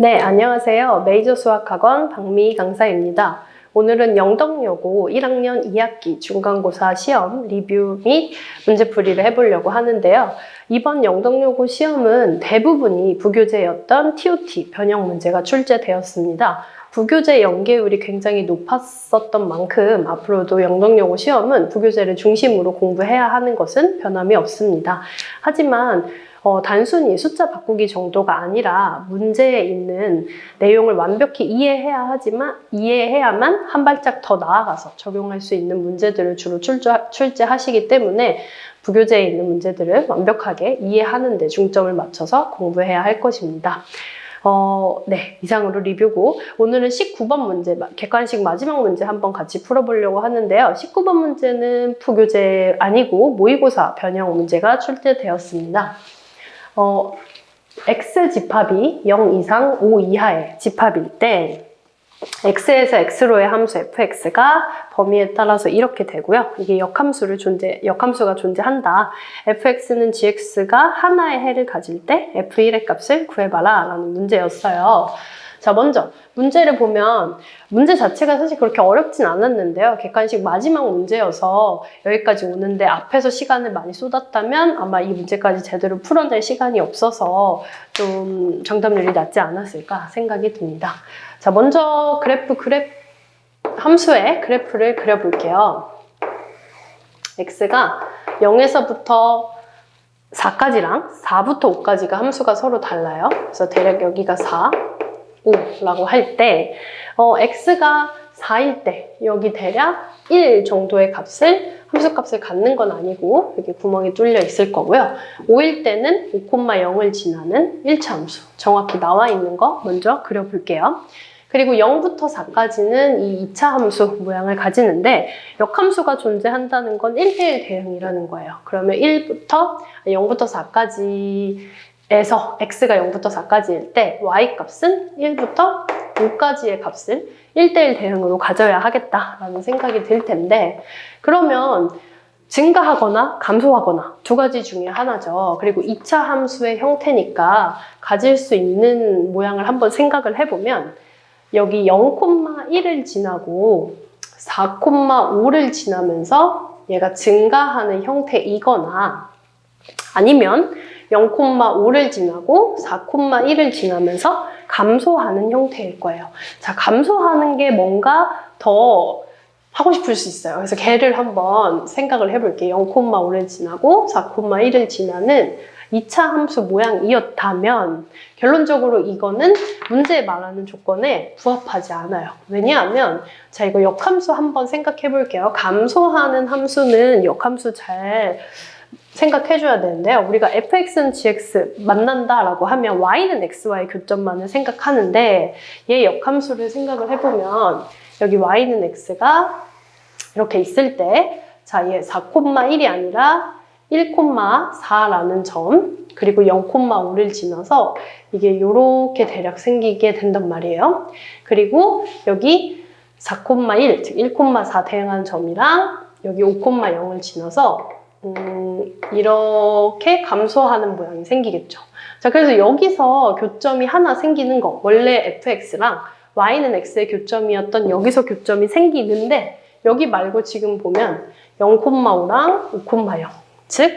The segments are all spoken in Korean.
네, 안녕하세요. 메이저 수학학원 박미희 강사입니다. 오늘은 영덕여고 1학년 2학기 중간고사 시험 리뷰 및 문제풀이를 해보려고 하는데요. 이번 영덕여고 시험은 대부분이 부교재였던 TOT 변형 문제가 출제되었습니다. 부교재 연계율이 굉장히 높았었던 만큼 앞으로도 영덕여고 시험은 부교재를 중심으로 공부해야 하는 것은 변함이 없습니다. 하지만 어, 단순히 숫자 바꾸기 정도가 아니라 문제에 있는 내용을 완벽히 이해해야 하지만 이해해야만 한 발짝 더 나아가서 적용할 수 있는 문제들을 주로 출제, 출제하시기 때문에 부교재에 있는 문제들을 완벽하게 이해하는 데 중점을 맞춰서 공부해야 할 것입니다. 어, 네, 이상으로 리뷰고 오늘은 19번 문제, 객관식 마지막 문제 한번 같이 풀어보려고 하는데요. 19번 문제는 부교재 아니고 모의고사 변형 문제가 출제되었습니다. 어, x 집합이 0 이상 5 이하의 집합일 때 x에서 x로의 함수 fx가 범위에 따라서 이렇게 되고요. 이게 역함수를 존재, 역함수가 존재한다. fx는 gx가 하나의 해를 가질 때 f1의 값을 구해봐라 라는 문제였어요. 자, 먼저 문제를 보면 문제 자체가 사실 그렇게 어렵진 않았는데요. 객관식 마지막 문제여서 여기까지 오는데 앞에서 시간을 많이 쏟았다면 아마 이 문제까지 제대로 풀어낼 시간이 없어서 좀 정답률이 낮지 않았을까 생각이 듭니다. 자, 먼저 그래프 그래프 함수의 그래프를 그려볼게요. x가 0에서부터 4까지랑 4부터 5까지가 함수가 서로 달라요. 그래서 대략 여기가 4, 5라고 할 때, 어, x가 4일 때 여기 대략 1 정도의 값을 함수 값을 갖는 건 아니고 여기 구멍이 뚫려 있을 거고요. 5일 때는 5,0을 지나는 1차 함수 정확히 나와 있는 거 먼저 그려볼게요. 그리고 0부터 4까지는 이 2차 함수 모양을 가지는데 역함수가 존재한다는 건 1대1 대응이라는 거예요. 그러면 1부터 0부터 4까지 에서 x가 0부터 4까지일 때 y 값은 1부터 5까지의 값을 1대1 대응으로 가져야 하겠다라는 생각이 들 텐데 그러면 증가하거나 감소하거나 두 가지 중에 하나죠. 그리고 2차 함수의 형태니까 가질 수 있는 모양을 한번 생각을 해보면 여기 0,1을 지나고 4,5를 지나면서 얘가 증가하는 형태이거나 아니면 0,5를 지나고 4,1을 지나면서 감소하는 형태일 거예요. 자, 감소하는 게 뭔가 더 하고 싶을 수 있어요. 그래서 걔를 한번 생각을 해볼게요. 0,5를 지나고 4,1을 지나는 2차 함수 모양이었다면 결론적으로 이거는 문제 말하는 조건에 부합하지 않아요. 왜냐하면 자 이거 역함수 한번 생각해 볼게요. 감소하는 함수는 역함수 잘 생각해줘야 되는데요. 우리가 fx는 gx 만난다라고 하면 y는 x와의 교점만을 생각하는데 얘 역함수를 생각을 해보면 여기 y는 x가 이렇게 있을 때 자, 얘 4,1이 아니라 1,4라는 점 그리고 0,5를 지나서 이게 이렇게 대략 생기게 된단 말이에요. 그리고 여기 4,1, 즉 1,4 대응한 점이랑 여기 5,0을 지나서 음, 이렇게 감소하는 모양이 생기겠죠. 자, 그래서 여기서 교점이 하나 생기는 거, 원래 fx랑 y는 x의 교점이었던 여기서 교점이 생기는데 여기 말고 지금 보면 0,5랑 5,0 즉,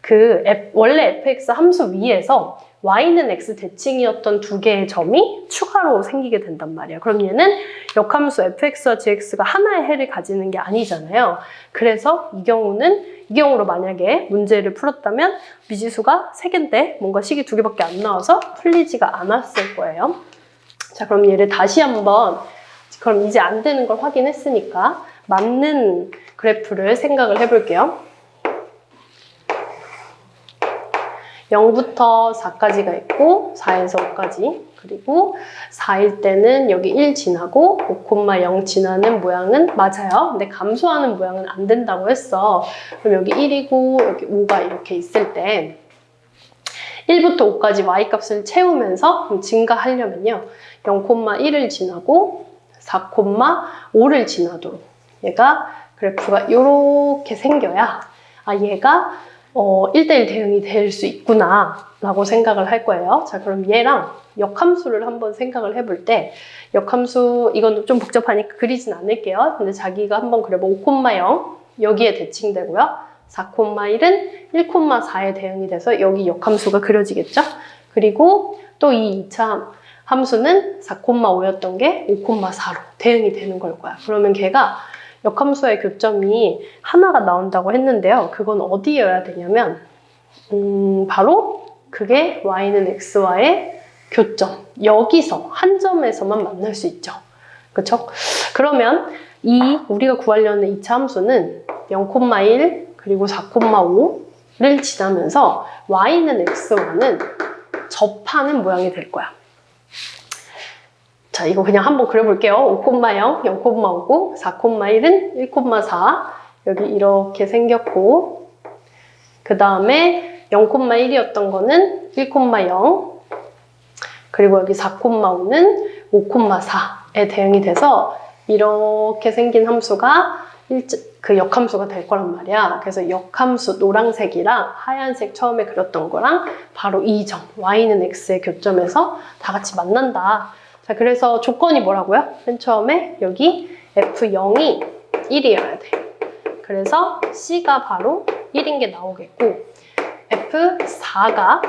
그 원래 fx 함수 위에서 y는 x 대칭이었던 두 개의 점이 추가로 생기게 된단 말이에요. 그럼 얘는 역함수 fx와 gx가 하나의 해를 가지는 게 아니잖아요. 그래서 이 경우는 이 경우로 만약에 문제를 풀었다면 미지수가 3개인데 뭔가 식이 두 개밖에 안 나와서 풀리지가 않았을 거예요. 자, 그럼 얘를 다시 한번 그럼 이제 안 되는 걸 확인했으니까 맞는 그래프를 생각을 해볼게요. 0부터 4까지가 있고 4에서 5까지 그리고 4일 때는 여기 1 지나고 5,0 지나는 모양은 맞아요. 근데 감소하는 모양은 안 된다고 했어. 그럼 여기 1이고 여기 5가 이렇게 있을 때 1부터 5까지 y값을 채우면서 증가하려면요. 0,1을 지나고 4,5를 지나도록 얘가 그래프가 이렇게 생겨야 아 얘가 어, 1대1 대응이 될 수 있구나 라고 생각을 할 거예요. 자, 그럼 얘랑 역함수를 한번 생각을 해볼 때 역함수 이건 좀 복잡하니까 그리진 않을게요. 근데 자기가 한번 그려봐 5,0 여기에 대칭되고요. 4,1은 1,4에 대응이 돼서 여기 역함수가 그려지겠죠. 그리고 또 이 2차 함수는 4,5였던 게 5,4로 대응이 되는 걸 거야. 그러면 걔가 역함수의 교점이 하나가 나온다고 했는데요. 그건 어디여야 되냐면 음, 바로 그게 y는 x와의 교점. 여기서 한 점에서만 만날 수 있죠. 그렇죠? 그러면 이 우리가 구하려는 2차 함수는 0,1 그리고 4,5를 지나면서 y는 x와는 접하는 모양이 될 거야. 자, 이거 그냥 한번 그려볼게요. 5,0, 0,5고 4,1은 1,4 여기 이렇게 생겼고 그 다음에 0,1이었던 거는 1,0 그리고 여기 4,5는 5,4에 대응이 돼서 이렇게 생긴 함수가 그 역함수가 될 거란 말이야. 그래서 역함수 노란색이랑 하얀색 처음에 그렸던 거랑 바로 이 점, y는 x의 교점에서 다 같이 만난다. 자, 그래서 조건이 뭐라고요? 맨 처음에 여기 f0이 1이어야 돼. 그래서 c가 바로 1인 게 나오겠고 f4가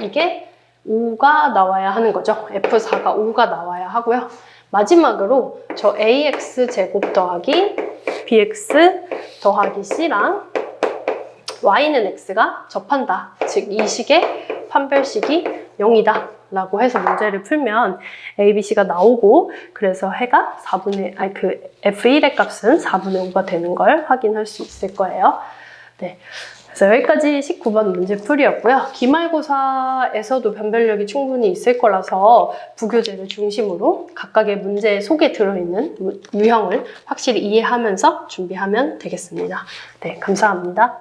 이게 5가 나와야 하는 거죠. f4가 5가 나와야 하고요. 마지막으로 저 ax 제곱 더하기 bx 더하기 c랑 y는 x가 접한다. 즉 이 식의 판별식이 0이다. 라고 해서 문제를 풀면 a, b, c가 나오고 그래서 해가 4분의 아니 그 f1의 값은 4분의 5가 되는 걸 확인할 수 있을 거예요. 네. 그래서 여기까지 19번 문제 풀이였고요. 기말고사에서도 변별력이 충분히 있을 거라서 부교재를 중심으로 각각의 문제 속에 들어있는 유형을 확실히 이해하면서 준비하면 되겠습니다. 네, 감사합니다.